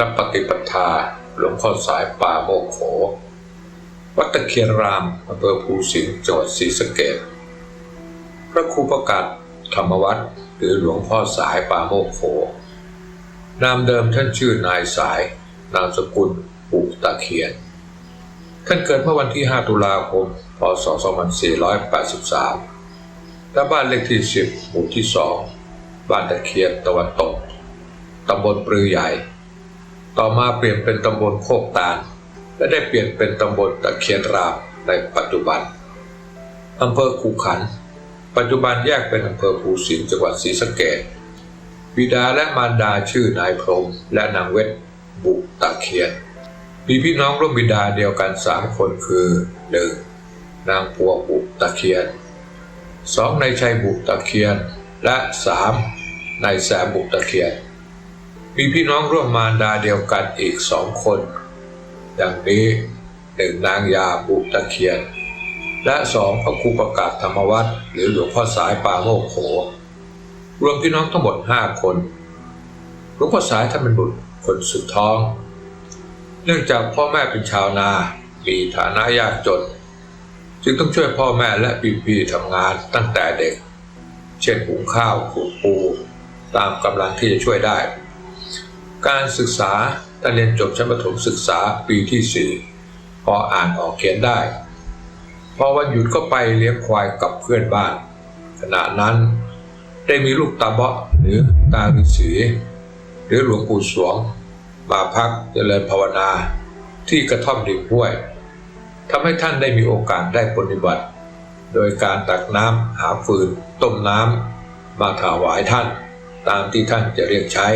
วัติและปฏิปทาหลวงพ่อสายป่าโมกโข วัดตะเคียนรามอำเภอภูสิงห์จังหวัดศรีสะเกษพระครูประกาศธรรมวัดหรือหลวงพ่อสายป่าโมกโข นามเดิมท่านชื่อนายสาย นามสกุลปุตะเคียน ท่านเกิดเมื่อวันที่ 5 ตุลาคม พศ 2483และบ้านเลขที่ 10 หมู่ที่ 2 บ้านตะเคียนตะวันตก ตำบลปรือใหญ่ ต่อมาเปลี่ยนเป็นตำบลโคกตาลและได้เปลี่ยนเป็นตำบลตะเคียนรามในปัจจุบันอำเภอคูขัน ปัจจุบันแยกเป็นอำเภอภูสิงห์จังหวัดศรีสะเกษบิดาและมารดาชื่อนายพรมและนางเวทบุตะเคียน มีพี่น้องร่วมบิดาเดียวกันสามคนคือ 1. นางพัวบุตะเคียน 2. นายชัยบุตะเคียน และ 3. นายแสมบุตะเคียน มีพี่น้องร่วมมารดาเดียวกันอีกสองคนดังนี้หนึ่งนางยาบุตะเคียน และสองพระครูประกาศธรรมวัตรหรือหลวงพ่อสายป่าโมกโข รวมพี่น้องทั้งหมดห้าคนหลวงพ่อสายท่านเป็นบุตรคนสุดท้อง เนื่องจากพ่อแม่เป็นชาวนา มีฐานะยากจน จึงต้องช่วยพ่อแม่และพี่ๆทำงานตั้งแต่เด็ก เช่นหุงข้าวขูดปู ตามกำลังที่จะช่วยได้ การศึกษาท่าเรียนจบชั้นประถมศึกษาปีที่สี่พออ่านออกเขียนได้ พอวันหยุดก็ไปเลี้ยงควายกับเพื่อนบ้าน ขณะนั้นได้มีลูกตาเบาะหรือตาฤาษีหรือหลวงปู่สวง มาพักเจริญภาวนาที่กระท่อมริมห้วยทำให้ท่านได้มีโอกาสได้ปฏิบัติ โดยการตักน้ำหาฟืน ต้มน้ำมาถวายท่าน ตามที่ท่านจะเรียกใช้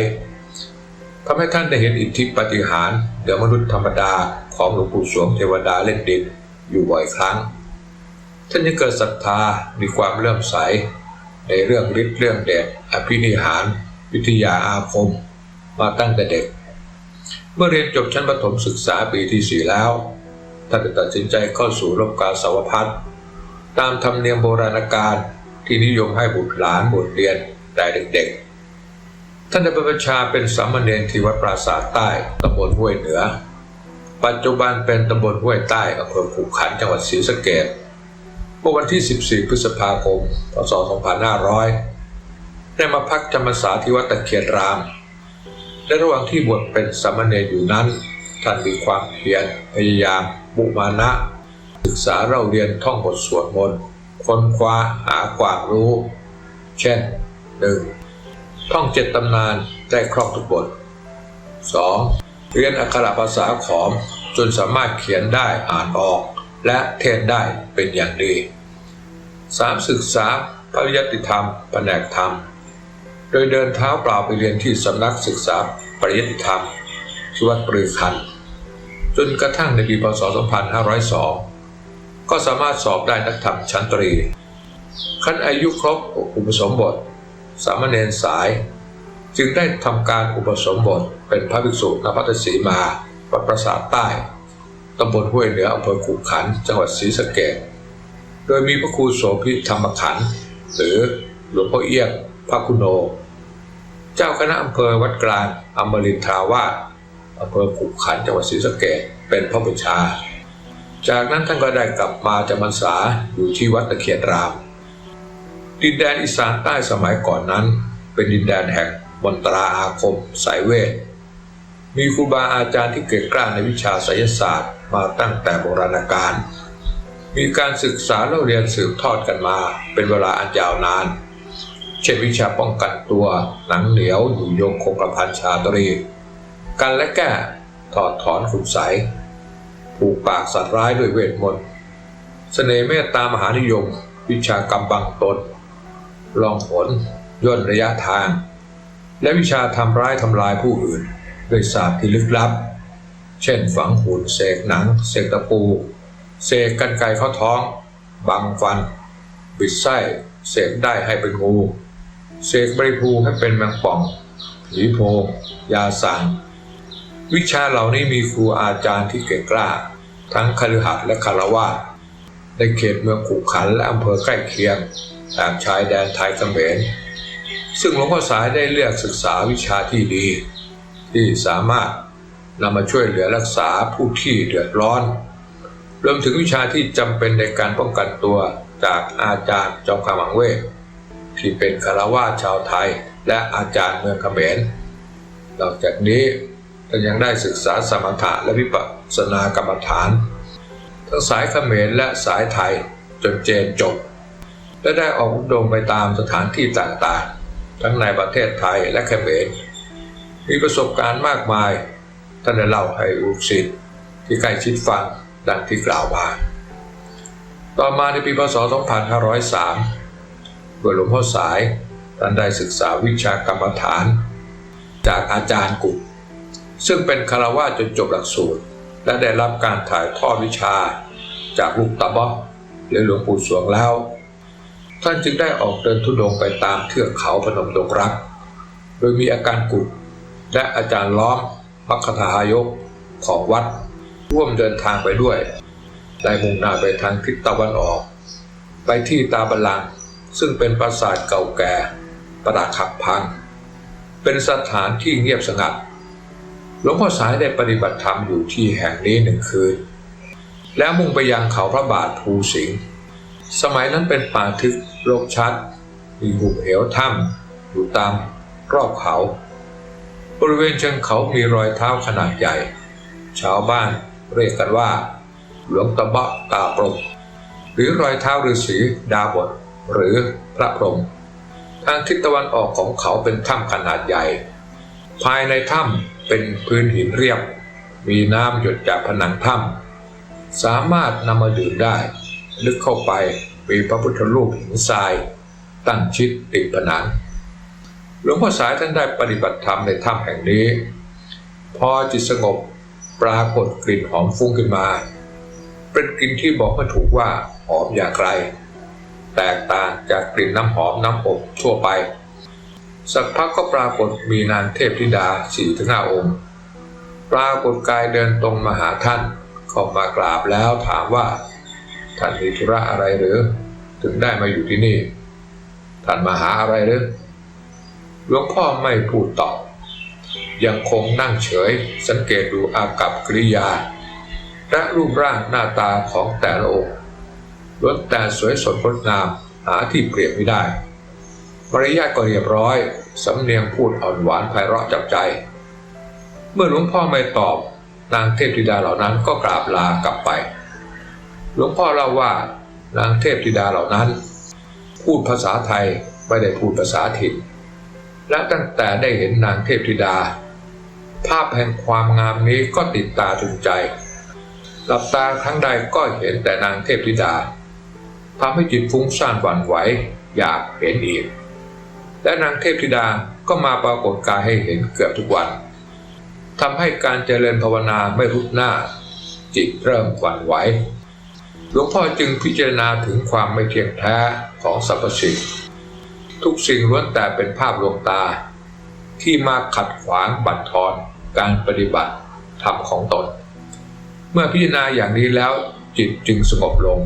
ทำให้ท่านได้เห็นอิทธิปฏิหารเหนือมนุษย์ธรรมดาของหลวงปู่สวงเทวดาเล่นดินอยู่บ่อยครั้ง ท่านยังเกิดศรัทธามีความเลื่อมใส ในเรื่องฤทธิ์เรื่องเดชอภินิหาร วิทยาอาคม มาตั้งแต่เด็ก เมื่อเรียนจบชั้นประถมศึกษาปีที่สี่แล้วท่านได้ตัดสินใจเข้าสู่รบกาสาวพัฒน์ตามธรรมเนียมโบราณการที่นิยมให้บุตรหลานบทเรียนแต่เด็กๆ ท่านได้บรรพชาเป็นสามเณรที่วัดปราสาทใต้ตำบลห้วยเหนือ ปัจจุบันเป็นตำบลห้วยใต้อำเภอขุขันจังหวัดศรีสะเกษเมื่อวันที่ 14 พฤษภาคม พศ 2500 ได้มาพักจำพรรษาที่วัดตะเคียนรามและระหว่างที่บวชเป็นสามเณรอยู่นั้น ท่านมีความเพียรพยายามบุมานะ ศึกษาเราเรียนท่องบทสวดมนต์ค้นคว้าหาความรู้ เช่น 1. ท่องเจ็ดตำนานได้ครอบทุกบท 2. เรียนอักขระภาษาขอมจนสามารถเขียนได้อ่านออก และเทศได้เป็นอย่างดี 3. ศึกษาปริยติธรรมแผนกธรรม โดยเดินเท้าเปล่าไปเรียนที่สำนักศึกษาปริยติธรรมที่วัดปรือคัน จนกระทั่งในปีพศ 2502 ก็สามารถสอบได้นักธรรมชั้นตรี ขั้นอายุครบอุปสมบท สามเณรสาย จึงได้ทำการอุปสมบทเป็นพระภิกษุณพัทสีมาวัดประสาทใต้ตำบลห้วยเหนืออำเภอขุขันจังหวัดศรีสะเกษโดยมีพระครูโสภิธรรมขัน หรือหลวงพ่อเอี้ยงพระคุณโน เจ้าคณะอำเภอวัดกลางอมรินทราวาสอำเภอขุขันจังหวัดศรีสะเกษเป็นพระบูชา จากนั้นท่านก็ได้กลับมาจำพรรษาอยู่ที่วัดตะเคียนราม ดินแดนอีสานใต้สมัยก่อนนั้น เป็นดินแดนแห่งมนตราอาคม สายเวท มีครูบาอาจารย์ที่เก่งกล้าในวิชาไสยศาสตร์มาตั้งแต่โบราณกาลมีการศึกษาและเรียนสืบทอดกันมาเป็นเวลาอันยาวนาน เช่นวิชาป้องกันตัว หนังเหนียวอยู่ยงคงกระพันชาตรี กันและแก้ถอดถอนขุนใสผูกปากสัตว์ร้ายด้วยเวทมนต์ เสน่ห์เมตตามหานิยม วิชากรรมบังตน ลองผลย่นระยะทาง และวิชาทำร้ายทำลายผู้อื่นด้วยศาสตร์ที่ลึกลับ เช่นฝังหุ่นเสกหนัง เสกตะปู เสกกันไกเข้าท้อง บังฟัน บิดไส้เสกได้ให้เป็นงูเสกใบพลูให้เป็นแมงป่องผีโพงยาสังวิชาเหล่านี้มีครูอาจารย์ที่เก่งกล้า ทั้งคฤหัสถ์และคารวาสในเขตเมืองขุขันและอำเภอใกล้เคียง ตามชายแดนไทยเขมร ซึ่งหลวงพ่อสายได้เลือกศึกษาวิชาที่ดี ที่สามารถนำมาช่วยเหลือรักษาผู้ที่เดือดร้อน รวมถึงวิชาที่จำเป็นในการป้องกันตัวจากอาจารย์จอมขมังเวทที่เป็นคารวาชาวไทยและอาจารย์เมืองเขมร นอกจากนี้ท่านยังได้ศึกษาสมถะและวิปัสสนากรรมฐาน ทั้งสายเขมรและสายไทยจนเจนจบ และได้ออกอุดมไปตามสถานที่ต่างๆ ทั้งในประเทศไทยและเขมรมีประสบการณ์มากมายท่านได้เล่าให้ลูกศิษย์ที่ใกล้ชิดฟังดังที่กล่าวมาต่อมาในปีพศ 2503โดยหลวงพ่อสายท่านได้ศึกษาวิชากรรมฐาน จากอาจารย์กุฎซึ่งเป็นคารวะจนจบหลักสูตร และได้รับการถ่ายทอดวิชา จากลูกตาบ๊อหรือหลวงปู่สวงแล้ว ท่านจึงได้ออกเดินทุดงค์ไปตามเทือกเขาพนมดงรัก โดยมีอาการกุฎและอาจารย์ล้อมพักทายกของวัด ร่วมเดินทางไปด้วย ได้มุ่งหน้าไปทางทิศตะวันออก ไปที่ตาบัลลัง ซึ่งเป็นปราสาทเก่าแก่ประดักขับพัง เป็นสถานที่เงียบสงัดหลวงพ่อสายได้ปฏิบัติธรรมอยู่ที่แห่งนี้หนึ่งคืน แล้วมุ่งไปยังเขาพระบาทภูสิงห์ สมัยนั้นเป็นป่าทึกโรคชัด มีหุบเหวถ้ำอยู่ตามรอบเขา บริเวณเชิงเขามีรอยเท้าขนาดใหญ่ ชาวบ้านเรียกกันว่า หลวงตะบะกาปรมหรือรอยเท้าฤาษีดาบท หรือพระพรหมทางทิศตะวันออกของเขาเป็นถ้ำขนาดใหญ่ ภายในถ้ำเป็นพื้นหินเรียบ มีน้ำหยดจากผนังถ้ำสามารถนำมาดื่มได้ ลึกเข้าไปมีพระพุทธรูปหินทราย ตั้งชิดติดผนังหลวงพ่อสายท่านได้ปฏิบัติธรรมในถ้ำแห่งนี้ พอจิตสงบปรากฏกลิ่นหอมฟุ้งขึ้นมา เป็นกลิ่นที่บอกไม่ถูกว่าหอมอย่างไร แตกต่างจากกลิ่นน้ำหอมน้ำอบทั่วไป สักพักก็ปรากฏมีนางเทพธิดาสี่ถึงห้าองค์ ปรากฏกายเดินตรงมาหาท่านเข้ามากราบแล้วถามว่า ท่านมีธุระอะไรหรือ ถึงได้มาอยู่ที่นี่ ท่านมาหาอะไรหรือหลวงพ่อไม่พูดตอบยังคงนั่งเฉยสังเกตดูอากับกริยา และรูปร่างหน้าตาของแต่ละองค์ล้วนแต่สวยสดงดงามหาที่เปรียบไม่ได้ มารยาทก็เรียบร้อย สำเนียงพูดอ่อนหวานไพเราะจับใจ เมื่อหลวงพ่อไม่ตอบ นางเทพธิดาเหล่านั้นก็กราบลากลับไป หลวงพ่อเล่าว่านางเทพธิดาเหล่านั้น พูดภาษาไทยไม่ได้พูดภาษาถิ่น และตั้งแต่ได้เห็นนางเทพธิดา ภาพแห่งความงามนี้ก็ติดตาถึงใจ หลับตาครั้งใดก็เห็นแต่นางเทพธิดาทำให้จิตฟุ้งซ่านหวั่นไหวอยากเห็นอีก และนางเทพธิดาก็มาปรากฏกายให้เห็นเกือบทุกวันทำให้การเจริญภาวนาไม่รุดหน้า จิตเริ่มหวั่นไหว หลวงพ่อจึงพิจารณาถึงความไม่เที่ยงแท้ของสรรพสิ่งทุกสิ่งล้วนแต่เป็นภาพลวงตา ที่มาขัดขวางบั่นทอนการปฏิบัติธรรมของตน เมื่อพิจารณาอย่างนี้แล้วจิตจึงสงบลง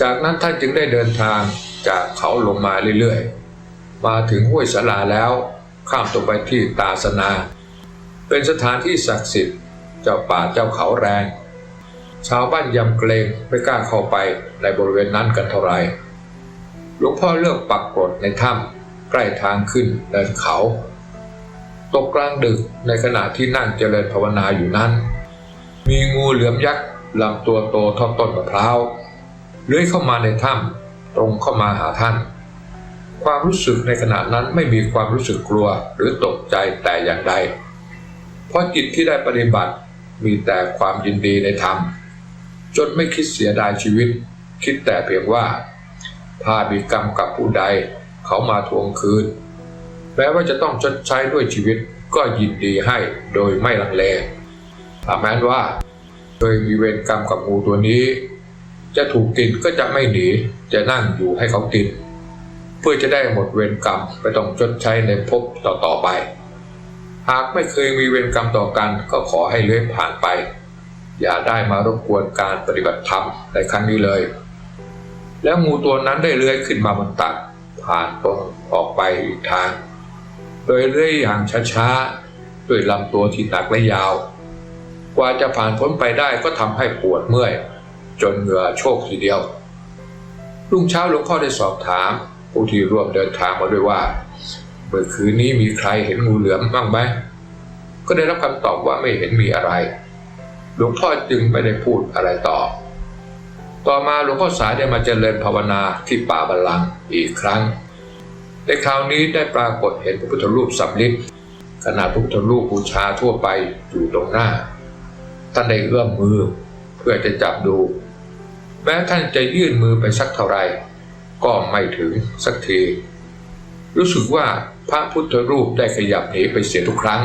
จากนั้นท่านจึงได้เดินทางจากเขาลงมาเรื่อยๆ มาถึงห้วยสาลาแล้วข้ามตรงไปที่ตาสนา เป็นสถานที่ศักดิ์สิทธิ์เจ้าป่าเจ้าเขาแรง ชาวบ้านยำเกรงไม่กล้าเข้าไปในบริเวณนั้นกันเท่าไรหลวงพ่อเลือกปักกรดในถ้ำใกล้ทางขึ้นเดินเขา ตกกลางดึกในขณะที่นั่งเจริญภาวนาอยู่นั้น มีงูเหลือมยักษ์ลำตัวโตท่าต้นมะพร้าวเลื้อยเข้ามาในถ้ำตรงเข้ามาหาท่าน ความรู้สึกในขณะนั้นไม่มีความรู้สึกกลัวหรือตกใจแต่อย่างใด เพราะจิตที่ได้ปฏิบัติมีแต่ความยินดีในธรรม จนไม่คิดเสียดายชีวิต คิดแต่เพียงว่า ถ้ามีกรรมกับผู้ใดเขามาทวงคืน แม้ว่าจะต้องชดใช้ด้วยชีวิตก็ยินดีให้โดยไม่ลังเลถ้าแม้นว่าเคยมีเวรกรรมกับงูตัวนี้ จะถูกกินก็จะไม่หนี จะนั่งอยู่ให้เขากิน เพื่อจะได้หมดเวรกรรมไปต้องชดใช้ในภพต่อๆไป หากไม่เคยมีเวรกรรมต่อกันก็ขอให้เลื่อนผ่านไป อย่าได้มารบกวนการปฏิบัติธรรมในครั้งนี้เลย แล้วงูตัวนั้นได้เลื้อยขึ้นมาบนตักผ่านตรงออกไปอีกทาง โดยเลื้อยอย่างช้าๆด้วยลำตัวที่หนักและยาว กว่าจะผ่านพ้นไปได้ก็ทำให้ปวดเมื่อย จนเหงื่อโชกทีเดียว รุ่งเช้าหลวงพ่อได้สอบถาม ผู้ที่ร่วมเดินทางมาด้วยว่าเมื่อคืนนี้มีใครเห็นงูเหลือมบ้างไหมก็ได้รับคำตอบว่าไม่เห็นมีอะไร หลวงพ่อจึงไม่ได้พูดอะไรต่อ ต่อมาหลวงพ่อสายได้มาเจริญภาวนาที่ป่าบัลลังก์อีกครั้ง ในคราวนี้ได้ปรากฏเห็นพระพุทธรูปสำลิดขนาดพระพุทธรูปบูชาทั่วไปอยู่ตรงหน้า ท่านได้เอื้อมมือเพื่อจะจับดู แม้ท่านจะยื่นมือไปสักเท่าไรก็ไม่ถึงสักที รู้สึกว่าพระพุทธรูปได้ขยับหนีไปเสียทุกครั้ง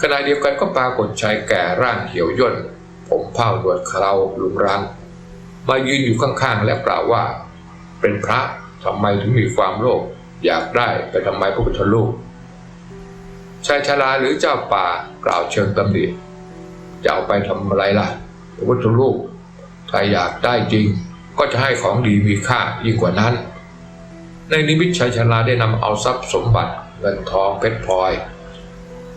ขณะเดียวกันก็ปรากฏชายแก่ร่างเหี่ยวย่น ผมเผ้าหนวดเคราลุงรัง มายืนอยู่ข้างๆ และกล่าวว่า เป็นพระทำไมถึงมีความโลภอยากได้ไปทำไมพระพุทธรูปชายชราหรือเจ้าป่ากล่าวเชิงตำหนิจะเอาไปทำอะไรล่ะพระพุทธรูปถ้าอยากได้จริง ก็จะให้ของดีมีค่ายิ่งกว่านั้น ในนิมิตชายชราได้นำเอาทรัพย์สมบัติเงินทองเพชรพลอย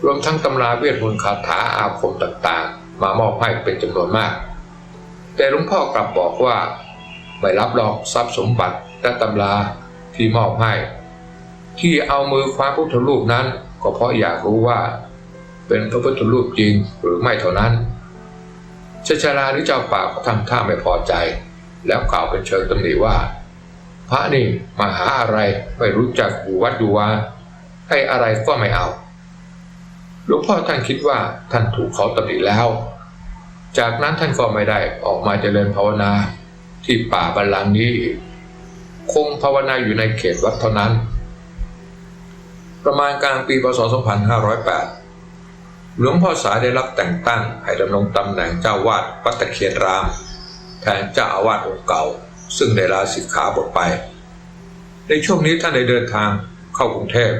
รวมทั้งตำราเวทมนต์คาถาอาคมต่างๆ มามอบให้เป็นจำนวนมาก แต่หลวงพ่อกลับบอกว่า ไม่รับรอกทรัพย์สมบัติและตำราที่มอบให้ ที่เอามือคว้าพุทธรูปนั้น ก็เพราะอยากรู้ว่า เป็นพระพุทธรูปจริงหรือไม่เท่านั้นชชาลาหรือเจ้าป่าก็ทำท่าไม่พอใจ แล้วกล่าวเป็นเชิงตำหนิว่า พระนี่มาหาอะไรไม่รู้จักอยู่วัดอยู่วาให้อะไรก็ไม่เอา ลวงพ่อท่านคิดว่าท่านถูกเขาตำหนิแล้ว จากนั้นท่านก็ไม่ได้ออกมาเจริญภาวนาที่ป่าบัลลังก์นี้คงภาวนาอยู่ในเขตวัดเท่านั้น ประมาณกลางปีพศ 2508 หลวงพ่อสายได้รับแต่งตั้งให้ดำรงตำแหน่งเจ้าวาดวัดตะเคียนราม แทนเจ้าอาวาสองค์เก่า ซึ่งได้ลาสิกขาบทไป ในช่วงนี้ท่านได้เดินทางเข้ากรุงเทพ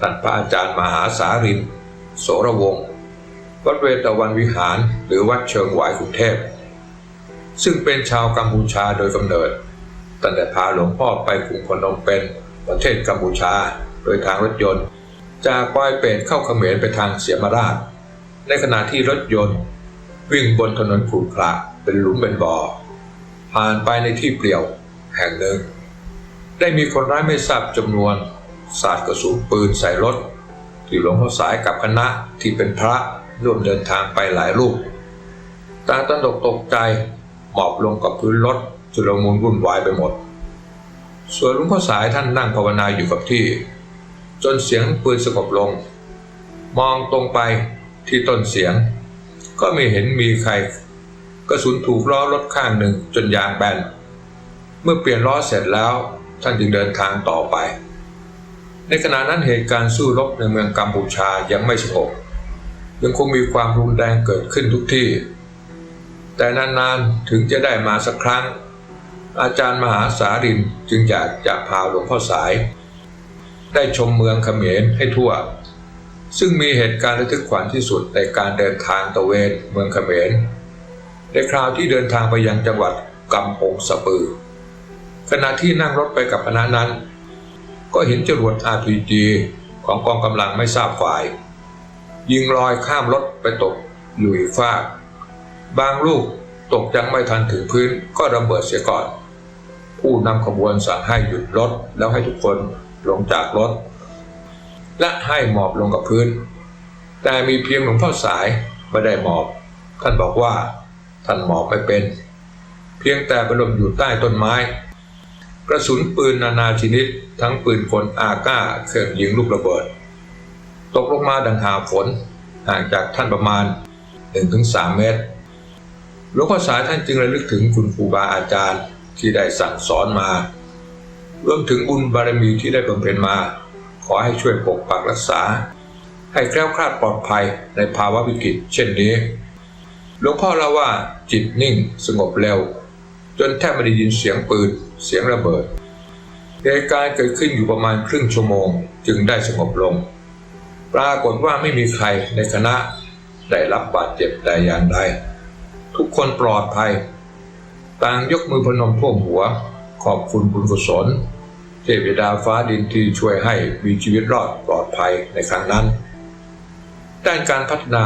ท่านพระอาจารย์มหาสาริน โสระวงศ์วัดเวตวันวิหารหรือวัดเชิงหวายกรุงเทพ ซึ่งเป็นชาวกัมพูชาโดยกำเนิด ตั้งแต่พาหลวงพ่อไปกรุงพนมเปญประเทศกัมพูชา โดยทางรถยนต์ จากปอยเป็ดเข้าเขมรไปทางเสียมราช ในขณะที่รถยนต์ วิ่งบนถนนขรุขระเป็นหลุมเป็นบ่อ ผ่านไปในที่เปลี่ยวแห่งหนึ่ง ได้มีคนร้ายไม่ทราบจำนวนสาดกระสุนปืนใส่รถ ที่หลวงพ่อสายกับคณะที่เป็นพระร่วมเดินทางไปหลายรูปตาตระหนกตกใจหมอบลงกับพื้นรถจุลมุนวุ่นวายไปหมด ส่วนหลวงพ่อสายท่านนั่งภาวนาอยู่กับที่ จนเสียงปืนสงบลง มองตรงไปที่ต้นเสียง ก็ไม่เห็นมีใครกระสุนถูกล้อรถข้างหนึ่งจนยางแบน เมื่อเปลี่ยนล้อเสร็จแล้วท่านจึงเดินทางต่อไป ในขณะนั้นเหตุการณ์สู้รบในเมืองกัมพูชายังไม่สงบยังคงมีความรุนแรงเกิดขึ้นทุกที่ แต่นานๆถึงจะได้มาสักครั้ง อาจารย์มหาสารินจึงอยากจะพาหลวงพ่อสาย ได้ชมเมืองเขมรให้ทั่ว ซึ่งมีเหตุการณ์ระทึกขวัญที่สุดในการเดินทางตะเวนเมืองเขมร ในคราวที่เดินทางไปยังจังหวัดกำปงสะปือ ขณะที่นั่งรถไปกับคณะนั้น ก็เห็นจรวด RPG ของกองกำลังไม่ทราบฝ่าย ยิงลอยข้ามรถไปตกอยู่อีกฟากบางลูกตกยังไม่ทันถึงพื้นก็ระเบิดเสียก่อน ผู้นำขบวนสั่งให้หยุดรถแล้วให้ทุกคนลงจากรถ และให้หมอบลงกับพื้น แต่มีเพียงหลวงพ่อสายไม่ได้หมอบ ท่านบอกว่าท่านหมอบไม่เป็น เพียงแต่ไปลบอยู่ใต้ต้นไม้ กระสุนปืนนานาชนิด ทั้งปืนกลอาก้า เครื่องยิงลูกระเบิด ตกลงมาดังหาฝนห่างจากท่านประมาณ 1-3 เมตรหลวงพ่อสายท่านจึงระลึกถึงคุณครูบาอาจารย์ที่ได้สั่งสอนมารวมถึงบุญบารมีที่ได้บำเพ็ญมา ขอให้ช่วยปกปักรักษา ให้แคล้วคลาดปลอดภัยในภาวะวิกฤตเช่นนี้ หลวงพ่อเล่าว่าจิตนิ่งสงบเร็ว จนแทบไม่ได้ยินเสียงปืน เสียงระเบิด เหตุการณ์เกิดขึ้นอยู่ประมาณครึ่งชั่วโมง จึงได้สงบลง ปรากฏว่าไม่มีใครในคณะได้รับบาดเจ็บแต่อย่างใด ทุกคนปลอดภัย ต่างยกมือพนมท่วมหัว ขอบคุณบุญกุศล เทพดาฟ้าดินที่ช่วยให้มีชีวิตรอดปลอดภัยในครั้งนั้น ด้านการพัฒนา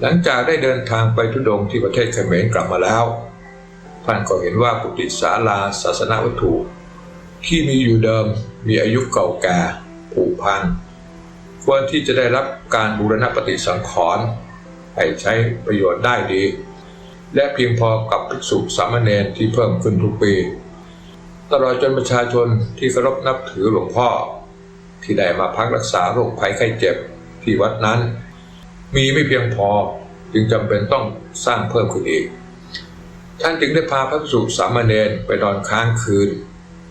หลังจากได้เดินทางไปทุดงที่ประเทศเขมรกลับมาแล้ว ท่านก็เห็นว่ากุฏิศาลาศาสนวัตถุ ที่มีอยู่เดิมมีอายุเก่าแก่ผุพังควรที่จะได้รับการบูรณปฏิสังขรณ์ให้ใช้ประโยชน์ได้ดี และเพียงพอกับภิกษุสามเณรที่เพิ่มขึ้นทุกปี ตลอดจนประชาชนที่เคารพนับถือหลวงพ่อ ที่ได้มาพักรักษาโรคภัยไข้เจ็บที่วัดนั้น มีไม่เพียงพอจึงจำเป็นต้องสร้างเพิ่มขึ้นอีก ท่านจึงได้พาพระภิกษุสามเณรไปนอนค้างคืน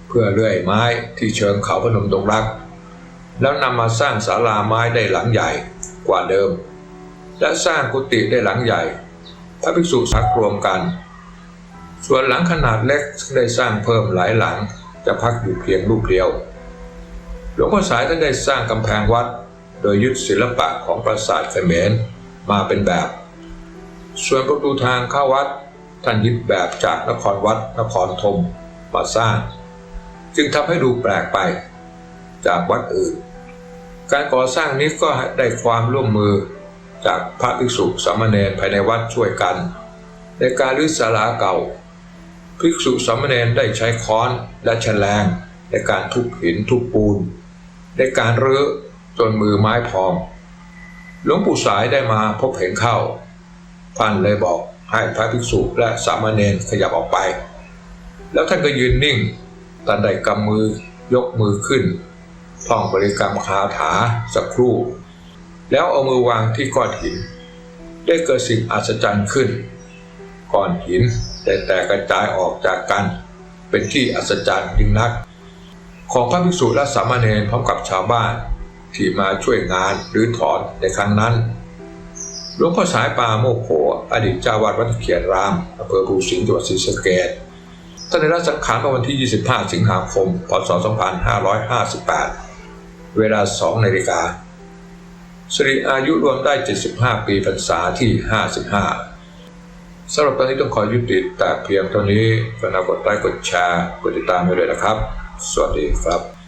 เพื่อเลื่อยไม้ที่เชิงเขาพนมดงรัก แล้วนำมาสร้างศาลาไม้ได้หลังใหญ่กว่าเดิม และสร้างกุฏิได้หลังใหญ่ พระภิกษุสักรวมกัน ส่วนหลังขนาดเล็กได้สร้างเพิ่มหลายหลังจะพักอยู่เพียงรูปเดียว หลวงพ่อสายท่านได้สร้างกำแพงวัด โดยยึดศิลปะของปราสาทเขมรมาเป็นแบบ ส่วนประตูทางเข้าวัด ท่านยึดแบบจากนครวัดนครธมมาสร้าง จึงทำให้ดูแปลกไป จากวัดอื่น การก่อสร้างนี้ก็ได้ความร่วมมือจากพระภิกษุสามเณรภายในวัดช่วยกัน ในการรื้อศาลาเก่า ภิกษุสามเณรได้ใช้ค้อนและแฉลงในการทุบหินทุบปูน ในการรื้อจนมือไม้พองหลวงปู่สายได้มาพบเห็นเข้าท่านเลยบอก ให้พระภิกษุและสามเณรขยับออกไป แล้วท่านก็ยืนนิ่งตันได้กำมือยกมือขึ้นท่องบริกรรมคาถาสักครู่ แล้วเอามือวางที่ก้อนหิน ได้เกิดสิ่งอัศจรรย์ขึ้นก้อนหินได้แตกกระจายออกจากกัน เป็นที่อัศจรรย์ยิ่งนัก ของพระภิกษุและสามเณรพร้อมกับชาวบ้านที่มาช่วยงานหรือถอนในครั้งนั้น หลวงพ่อสายปาโมกโขอดีตเจ้าวาดวัดเขียนรามอำเภอภูสิงห์จังหวัดศรีสะเกษท่านได้รับสังขารเมื่อวันที่ 25 สิงหาคม พศ 2558 เวลา 2 นาฬิกาสิริอายุรวมได้ 75 ปีพรรษาที่ 55 สำหรับตอนนี้ต้องขอยุติแต่เพียงเท่านี้ก็นากดไลค์กดแชร์ กดติดตามให้ด้วยนะครับ สวัสดีครับ